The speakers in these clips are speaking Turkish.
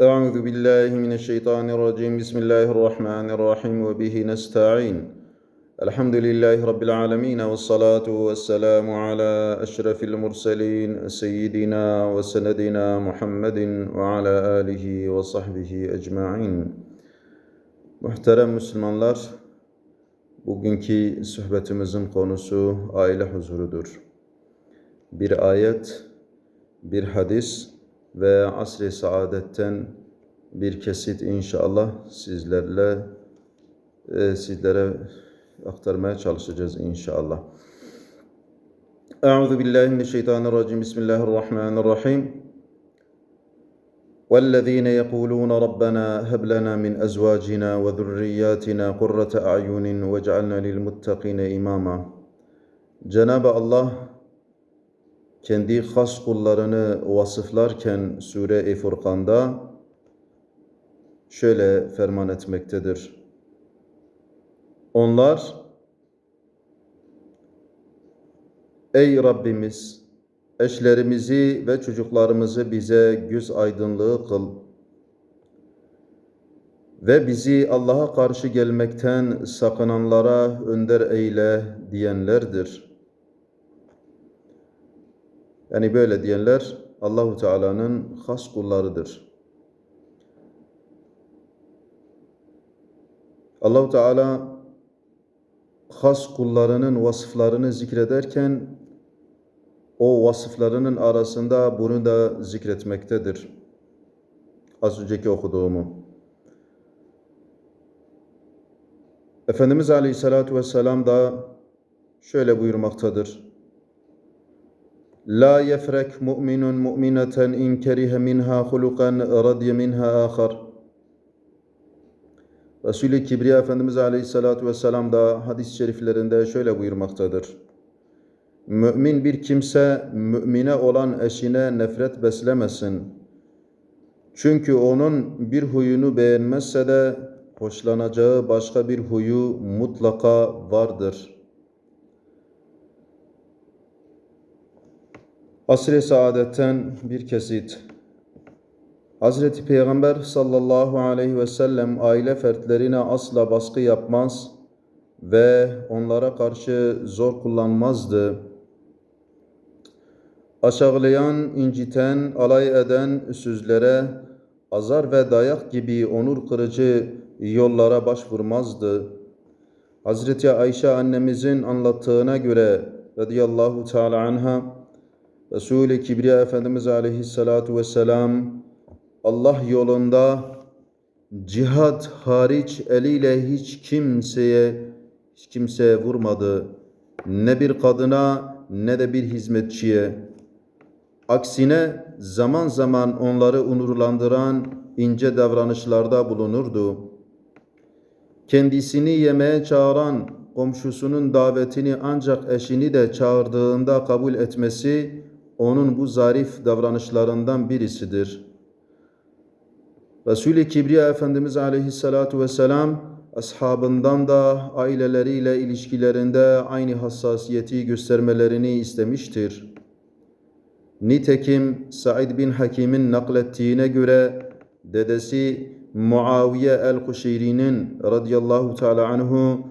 أعوذ بالله من الشيطان الرجيم بسم الله الرحمن الرحيم وبه نستعين الحمد لله رب العالمين والصلاة والسلام على أشرف المرسلين سيدنا وسندنا محمد وعلى آله وصحبه أجمعين Muhterem Müslümanlar, bugünkü sohbetimizin konusu aile huzurudur. Bir ayet, bir hadis ve asr-i saadetten bir kesit inşallah sizlerle e, sizlere aktarmaya çalışacağız inşallah. Euzu billahi mineşşeytanirracim. Bismillahirrahmanirrahim. والذين يقولون ربنا هب لنا من ازواجنا وذرياتنا قرة اعين واجعلنا للمتقين imama. Cenab-ı Allah kendi has kullarını vasıflarken Sure-i Furkan'da şöyle ferman etmektedir. Onlar Ey Rabbimiz eşlerimizi ve çocuklarımızı bize göz aydınlığı kıl ve bizi Allah'a karşı gelmekten sakınanlara önder eyle diyenlerdir. Yani böyle diyenler Allahu Teala'nın has kullarıdır. Allahu Teala has kullarının vasıflarını zikrederken o vasıflarının arasında bunu da zikretmektedir. Az önceki okuduğumu. Efendimiz Aleyhisselatü Vesselam da şöyle buyurmaktadır. La yefrek mu'minun mu'mineten in kerihe minha hulukan radye minha ahar. Resul-i Kibriya Efendimiz Aleyhisselatü Vesselam da hadis-i şeriflerinde şöyle buyurmaktadır. Mümin bir kimse mümine olan eşine nefret beslemesin. Çünkü onun bir huyunu beğenmezse de hoşlanacağı başka bir huyu mutlaka vardır. Asr-ı Saadet'ten bir kesit. Hazreti Peygamber sallallahu aleyhi ve sellem aile fertlerine asla baskı yapmaz ve onlara karşı zor kullanmazdı. Aşağılayan, inciten, alay eden sözlere, azar ve dayak gibi onur kırıcı yollara başvurmazdı. Hazreti Ayşe annemizin anlattığına göre radıyallahu teala anha Resul-i Kibriya Efendimiz aleyhissalatu vesselam Allah yolunda cihad hariç eliyle hiç kimseye hiç kimseye vurmadı. Ne bir kadına ne de bir hizmetçiye. Aksine zaman zaman onları onurlandıran ince davranışlarda bulunurdu. Kendisini yemeğe çağıran komşusunun davetini ancak eşini de çağırdığında kabul etmesi onun bu zarif davranışlarından birisidir. Resul-i Kibriya Efendimiz Aleyhissalatu vesselam ashabından da aileleriyle ilişkilerinde aynı hassasiyeti göstermelerini istemiştir. Nitekim Said bin Hakim'in naklettiğine göre dedesi Muaviye el-Kuşeyri'nin radıyallahu teala anhu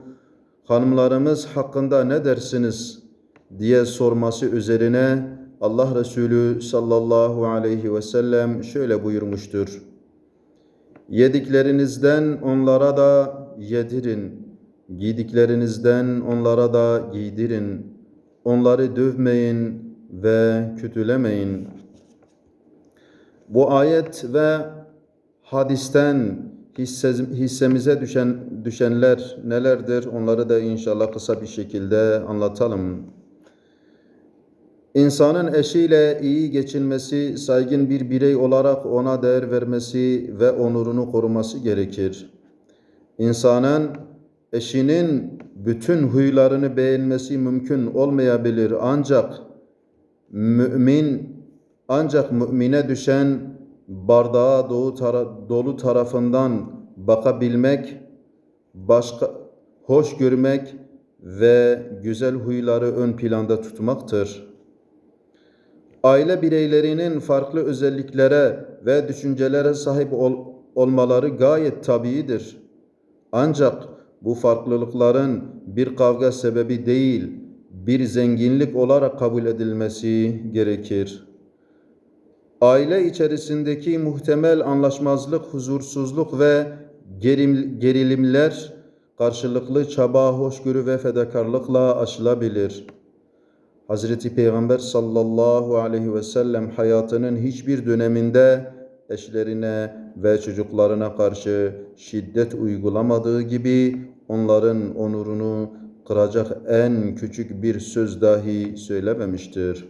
hanımlarımız hakkında ne dersiniz diye sorması üzerine Allah Resulü sallallahu aleyhi ve sellem şöyle buyurmuştur. Yediklerinizden onlara da yedirin. Giydiklerinizden onlara da giydirin. Onları dövmeyin ve kötülemeyin. Bu ayet ve hadisten hissemize düşen düşenler nelerdir? Onları da inşallah kısa bir şekilde anlatalım. İnsanın eşiyle iyi geçinmesi, saygın bir birey olarak ona değer vermesi ve onurunu koruması gerekir. İnsanın eşinin bütün huylarını beğenmesi mümkün olmayabilir ancak mümin ancak mümine düşen bardağa dolu, tara dolu tarafından bakabilmek, başka hoş görmek ve güzel huyları ön planda tutmaktır. Aile bireylerinin farklı özelliklere ve düşüncelere sahip ol- olmaları gayet tabiidir. Ancak bu farklılıkların bir kavga sebebi değil, bir zenginlik olarak kabul edilmesi gerekir. Aile içerisindeki muhtemel anlaşmazlık, huzursuzluk ve gerim- gerilimler karşılıklı çaba, hoşgörü ve fedakarlıkla aşılabilir. Hazreti Peygamber sallallahu aleyhi ve sellem hayatının hiçbir döneminde eşlerine ve çocuklarına karşı şiddet uygulamadığı gibi onların onurunu kıracak en küçük bir söz dahi söylememiştir.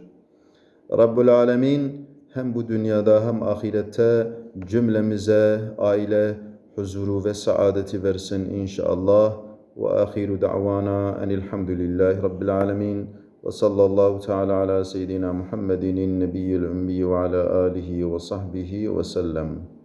Rabbul Alemin hem bu dünyada hem ahirette cümlemize aile huzuru ve saadeti versin inşallah. Ve ahiru da'vana enilhamdülillahi rabbil alemin. Ve sallallahu teala ala seyyidina Muhammedin nebiyyil ümmi ve ala alihi ve sahbihi ve sellem.